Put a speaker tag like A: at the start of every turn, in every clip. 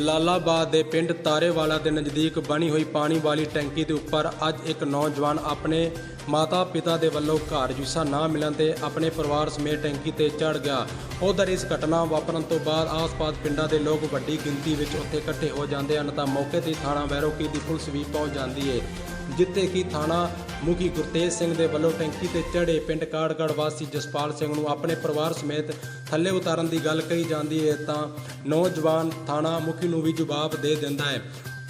A: ਲਾਲਾਬਾਦ ਦੇ ਪਿੰਡ ਤਾਰੇਵਾਲਾ ਦੇ ਨਜ਼ਦੀਕ ਬਣੀ ਹੋਈ ਪਾਣੀ ਵਾਲੀ ਟੈਂਕੀ ਦੇ ਉੱਪਰ ਅੱਜ ਇੱਕ ਨੌਜਵਾਨ ਆਪਣੇ ਮਾਤਾ-ਪਿਤਾ ਦੇ ਵੱਲੋਂ ਘਰ ਜੁਸਾ ਨਾ ਮਿਲਣ ਤੇ ਆਪਣੇ ਪਰਿਵਾਰ ਸਮੇਤ ਟੈਂਕੀ ਤੇ ਚੜ ਗਿਆ। ਉਧਰ ਇਸ ਘਟਨਾ ਵਾਪਰਨ ਤੋਂ ਬਾਅਦ ਆਸ-ਪਾਸ ਪਿੰਡਾਂ ਦੇ ਲੋਕ ਵੱਡੀ ਗਿਣਤੀ ਵਿੱਚ ਉੱਥੇ ਇਕੱਠੇ ਹੋ ਜਾਂਦੇ ਹਨ ਤਾਂ ਮੌਕੇ ਤੇ ਥਾਣਾ ਵੈਰੋਕੀ ਦੀ ਪੁਲਿਸ ਵੀ ਪਹੁੰਚ ਜਾਂਦੀ ਹੈ ਜਿੱਥੇ ਕਿ ਥਾਣਾ ਮੁਖੀ ਗੁਰਤੇਜ ਸਿੰਘ ਦੇ ਵੱਲੋਂ ਟੈਂਕੀ ਤੇ ਚੜ੍ਹੇ ਪਿੰਡ ਕਾੜਗੜ ਵਾਸੀ ਜਸਪਾਲ ਸਿੰਘ ਨੂੰ ਆਪਣੇ ਪਰਿਵਾਰ ਸਮੇਤ ਥੱਲੇ ਉਤਾਰਨ ਦੀ ਗੱਲ ਕਹੀ ਜਾਂਦੀ ਹੈ ਤਾਂ ਨੌਜਵਾਨ ਥਾਣਾ ਮੁਖੀ ਨੂੰ ਵੀ ਜਵਾਬ ਦੇ ਦਿੰਦਾ ਹੈ।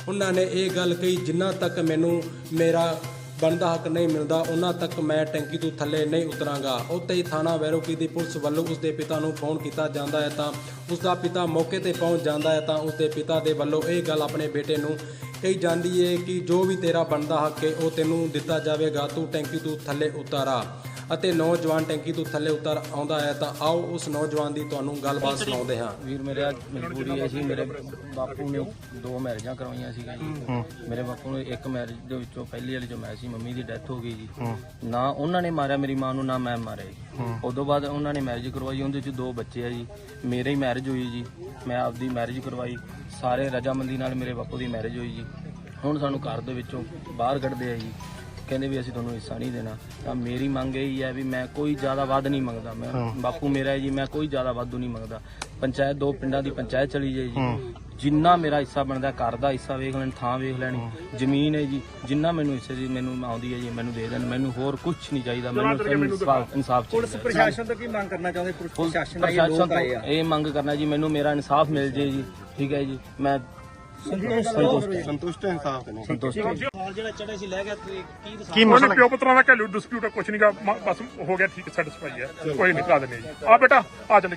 A: ਉਹਨਾਂ ਨੇ ਇਹ ਗੱਲ ਕਹੀ, ਜਿੰਨਾ ਤੱਕ ਮੈਨੂੰ ਮੇਰਾ ਬਣਦਾ ਹੱਕ ਨਹੀਂ ਮਿਲਦਾ, ਉਹਨਾਂ ਤੱਕ ਮੈਂ ਟੈਂਕੀ ਤੋਂ ਥੱਲੇ ਨਹੀਂ ਉਤਰਾਂਗਾ। ਉੱਤੇ ਹੀ ਥਾਣਾ ਵੈਰੋਕੀ ਦੀ ਪੁਲਿਸ ਵੱਲੋਂ ਉਸਦੇ ਪਿਤਾ ਨੂੰ ਫੋਨ ਕੀਤਾ ਜਾਂਦਾ ਹੈ ਤਾਂ ਉਸਦਾ ਪਿਤਾ ਮੌਕੇ ਤੇ ਪਹੁੰਚ ਜਾਂਦਾ ਹੈ ਤਾਂ ਉਸਦੇ ਪਿਤਾ ਦੇ ਵੱਲੋਂ ਇਹ ਗੱਲ ਆਪਣੇ ਬੇਟੇ ਨੂੰ ਕਹੀ ਜਾਂਦੀ ਹੈ ਕਿ ਜੋ ਵੀ ਤੇਰਾ ਬਣਦਾ ਹੱਕ ਹੈ ਉਹ ਤੈਨੂੰ ਦਿੱਤਾ ਜਾਵੇਗਾ। ਤੂੰ ਟੈਂਕੀ ਤੋਂ ਥੱਲੇ ਉਤਾਰਾ ਅਤੇ ਨੌਜਵਾਨ ਟੈਂਕੀ ਤੋਂ ਥੱਲੇ ਉਤਰ ਆਉਂਦਾ ਹੈ ਤਾਂ ਆਓ ਉਸ ਨੌਜਵਾਨ ਦੀ ਤੁਹਾਨੂੰ ਗੱਲਬਾਤ ਸੁਣਾਉਂਦੇ ਹਾਂ।
B: ਵੀਰ ਮੇਰੇ ਅੱਜ ਮਜਬੂਰੀ ਇਹ ਸੀ ਮੇਰੇ ਬਾਪੂ ਨੇ ਦੋ ਮੈਰਿਜਾਂ ਕਰਵਾਈਆਂ ਸੀਗੀਆਂ ਜੀ। ਮੇਰੇ ਬਾਪੂ ਨੂੰ ਇੱਕ ਮੈਰਿਜ ਦੇ ਵਿੱਚੋਂ ਪਹਿਲੀ ਵਾਲੀ ਜੋ ਮੈਰਿਜ ਸੀ ਮੰਮੀ ਦੀ ਡੈਥ ਹੋ ਗਈ ਜੀ। ਨਾ ਉਹਨਾਂ ਨੇ ਮਾਰਿਆ ਮੇਰੀ ਮਾਂ ਨੂੰ ਨਾ ਮੈਂ ਮਾਰਿਆ ਜੀ। ਉਦੋਂ ਬਾਅਦ ਉਹਨਾਂ ਨੇ ਮੈਰਿਜ ਕਰਵਾਈ ਉਹਦੇ ਵਿੱਚ ਦੋ ਬੱਚੇ ਆ ਜੀ। ਮੇਰੇ ਹੀ ਮੈਰਿਜ ਹੋਈ ਜੀ। ਮੈਂ ਆਪਦੀ ਮੈਰਿਜ ਕਰਵਾਈ। ਸਾਰੇ ਰਜਾਮੰਦੀ ਨਾਲ ਮੇਰੇ ਬਾਪੂ ਦੀ ਮੈਰਿਜ ਹੋਈ ਜੀ। ਹੁਣ ਸਾਨੂੰ ਘਰ ਦੇ ਵਿੱਚੋਂ ਬਾਹਰ ਕੱਢਦੇ ਆ ਜੀ। ਕਹਿੰਦੇ ਵੀ ਅਸੀਂ ਤੁਹਾਨੂੰ ਹਿੱਸਾ ਨਹੀਂ ਦੇਣਾ। ਤਾਂ ਮੇਰੀ ਮੰਗ ਇਹ ਹੀ ਹੈ ਵੀ ਮੈਂ ਕੋਈ ਜ਼ਿਆਦਾ ਵੱਧ ਨਹੀਂ ਮੰਗਦਾ। ਮੈਂ ਬਾਪੂ ਮੇਰਾ ਹੈ ਜੀ ਮੈਂ ਕੋਈ ਜ਼ਿਆਦਾ ਵਾਧੂ ਨਹੀਂ ਮੰਗਦਾ। ਪੰਚਾਇਤ ਦੋ ਪਿੰਡਾਂ ਦੀ ਪੰਚਾਇਤ ਚਲੀ ਜਾਏ ਜੀ। ਜਿੰਨਾ ਮੇਰਾ ਹਿੱਸਾ ਬਣਦਾ ਘਰ ਦਾ ਹਿੱਸਾ ਵੇਖ ਲੈਣ ਥਾਂ ਵੇਖ ਲੈਣੀ। ਜ਼ਮੀਨ ਹੈ ਜੀ ਜਿੰਨਾ ਮੈਨੂੰ ਹਿੱਸੇ ਦੀ ਮੈਨੂੰ ਆਉਂਦੀ ਹੈ ਜੀ ਮੈਨੂੰ ਦੇ ਦੇਣ। ਮੈਨੂੰ ਹੋਰ ਕੁਝ ਨਹੀਂ ਚਾਹੀਦਾ। ਮੈਨੂੰ ਸਿਰਫ ਇਨਸਾਫ ਚਾਹੀਦਾ।
C: ਪ੍ਰਸ਼ਾਸਨ ਤੋਂ ਕੀ ਮੰਗ ਕਰਨਾ ਚਾਹੁੰਦੇ? ਪੁਲਿਸ
B: ਪੁਲਿਸ
C: ਪ੍ਰਸ਼ਾਸਨ ਦਾ
B: ਇਹ ਮੰਗ ਕਰਨਾ ਜੀ ਮੈਨੂੰ ਮੇਰਾ ਇਨਸਾਫ ਮਿਲ ਜੇ ਜੀ। ਠੀਕ ਹੈ ਜੀ ਮੈਂ ਸੰਤੁਸ਼ਟ
D: ਸੰਤੁਸ਼ਟ। ਇਨਸਾਫ ਨੇ
B: ਸੰਤੁਸ਼ਟ। ਹਾਂ।
E: ਕੀ ਮਸਲਾ? ਪਿਓ ਪੁੱਤਰਾਂ ਦਾ ਘਰੇਲੂ ਡਿਸਪਿਊਟ ਕੁਛ ਨਹੀਂਗਾ ਬਸ ਹੋ ਗਿਆ ਠੀਕ ਸੈਟੀਸਫਾਈ ਹੈ। ਕੋਈ ਨਹੀਂ ਕਰਾ ਦਿੰਦੇ ਜੀ। ਆ ਬੇਟਾ ਆ ਚੱਲ